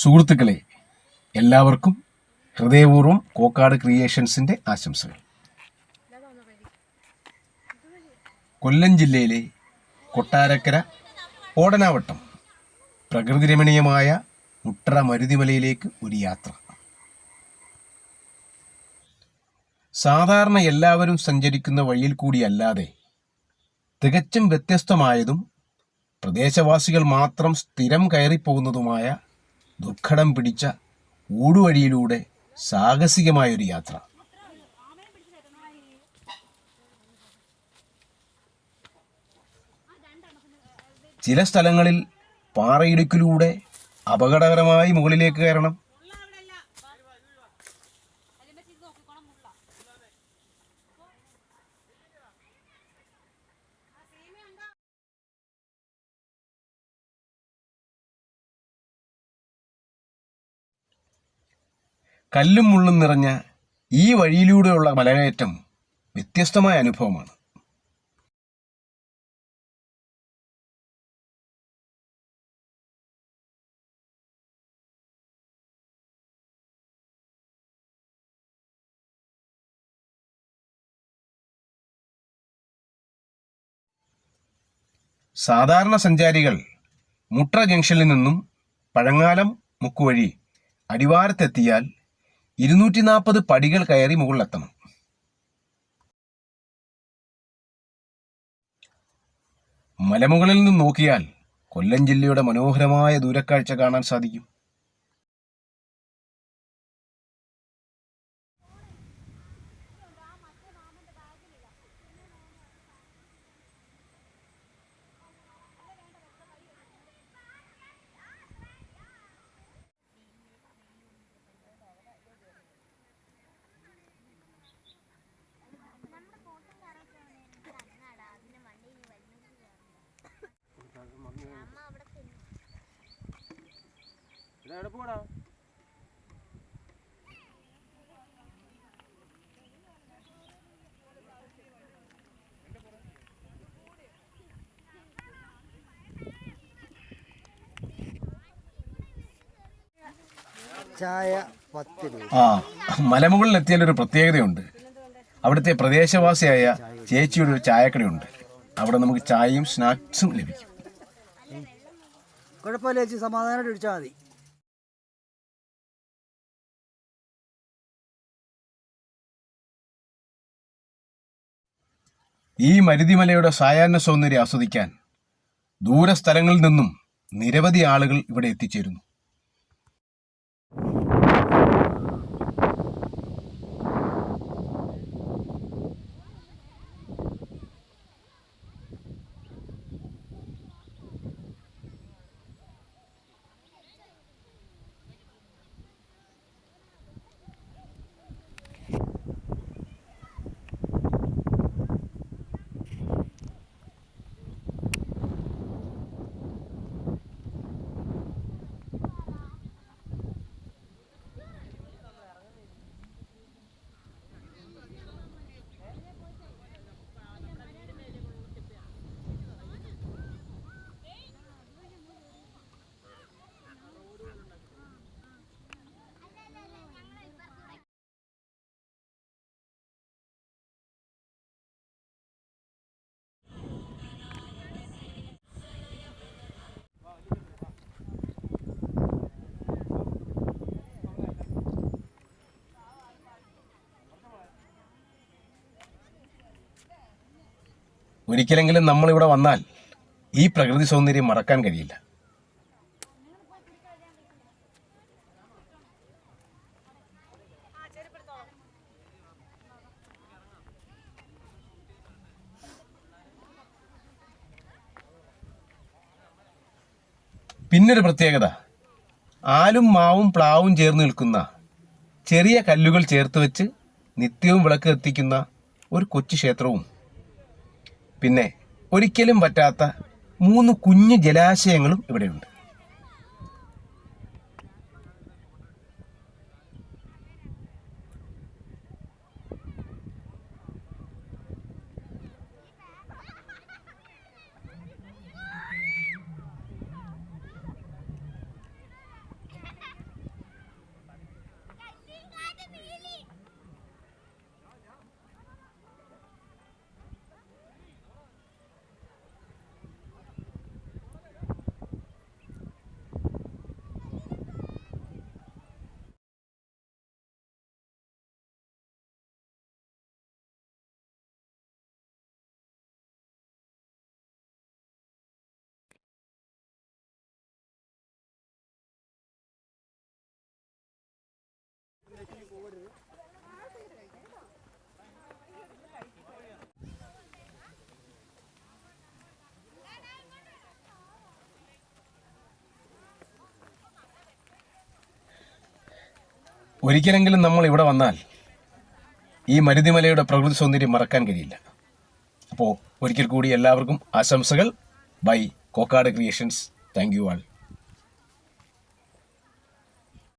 സുഹൃത്തുക്കളെ എല്ലാവർക്കും ഹൃദയപൂർവം കോക്കാട് ക്രിയേഷൻസിന്റെ ആശംസകൾ. കൊല്ലം ജില്ലയിലെ കൊട്ടാരക്കര ഓടനാവട്ടം പ്രകൃതി രമണീയമായ മുട്ടറ മരുതിമലയിലേക്ക് ഒരു യാത്ര. സാധാരണ എല്ലാവരും സഞ്ചരിക്കുന്ന വഴിയിൽ കൂടിയല്ലാതെ തികച്ചും വ്യത്യസ്തമായതും പ്രദേശവാസികൾ മാത്രം സ്ഥിരം കയറിപ്പോകുന്നതുമായ ദുർഘടം പിടിച്ച ഊടുവഴിയിലൂടെ സാഹസികമായൊരു യാത്ര. ചില സ്ഥലങ്ങളിൽ പാറയിടുക്കിലൂടെ അപകടകരമായി മുകളിലേക്ക് കയറണം. കല്ലും മുള്ളും നിറഞ്ഞ ഈ വഴിയിലൂടെയുള്ള മലകയറ്റം വ്യത്യസ്തമായ അനുഭവമാണ്. സാധാരണ സഞ്ചാരികൾ മുട്ര ജംഗ്ഷനിൽ നിന്നും പഴങ്ങാലം മുക്കുവഴി അടിവാരത്തെത്തിയാൽ ഇരുന്നൂറ്റി നാൽപ്പത് പടികൾ കയറി മുകളിലെത്തണം. മലമുകളിൽ നിന്ന് നോക്കിയാൽ കൊല്ലം ജില്ലയുടെ മനോഹരമായ ദൂരക്കാഴ്ച കാണാൻ സാധിക്കും. ചായ പത്ത് രൂപ ആ മലമുകളിൽ എത്തിയാൽ ഒരു പ്രത്യേകതയുണ്ട്. അവിടുത്തെ പ്രദേശവാസിയായ ചേച്ചിയുടെ ഒരു ചായക്കടയുണ്ട്. അവിടെ നമുക്ക് ചായയും സ്നാക്സും ലഭിക്കും. കുഴപ്പമില്ല ചേച്ചി സമാധാനമായിട്ട് ഒഴിച്ചാൽ മതി. ഈ മരുതിമലയുടെ സായാഹ്ന സൗന്ദര്യം ആസ്വദിക്കാൻ ദൂരസ്ഥലങ്ങളിൽ നിന്നും നിരവധി ആളുകൾ ഇവിടെ എത്തിച്ചേരുന്നു. ഒരിക്കലെങ്കിലും നമ്മളിവിടെ വന്നാൽ ഈ പ്രകൃതി സൗന്ദര്യം മറക്കാൻ കഴിയില്ല. പിന്നൊരു പ്രത്യേകത ആലും മാവും പ്ലാവും ചേർന്ന് നിൽക്കുന്ന ചെറിയ കല്ലുകൾ ചേർത്ത് വെച്ച് നിത്യവും വിളക്ക് കത്തിക്കുന്ന ഒരു കൊച്ചു ക്ഷേത്രവും. പിന്നെ ഒരിക്കലും പറ്റാത്ത മൂന്ന് കുഞ്ഞു ജലാശയങ്ങളും ഇവിടെയുണ്ട്. ഒരിക്കലെങ്കിലും നമ്മൾ ഇവിടെ വന്നാൽ ഈ മരുതിമലയുടെ പ്രകൃതി സൗന്ദര്യം മറക്കാൻ കഴിയില്ല. അപ്പോൾ ഒരിക്കൽ കൂടി എല്ലാവർക്കും ആശംസകൾ. Bye. Kokkad creations. Thank you all.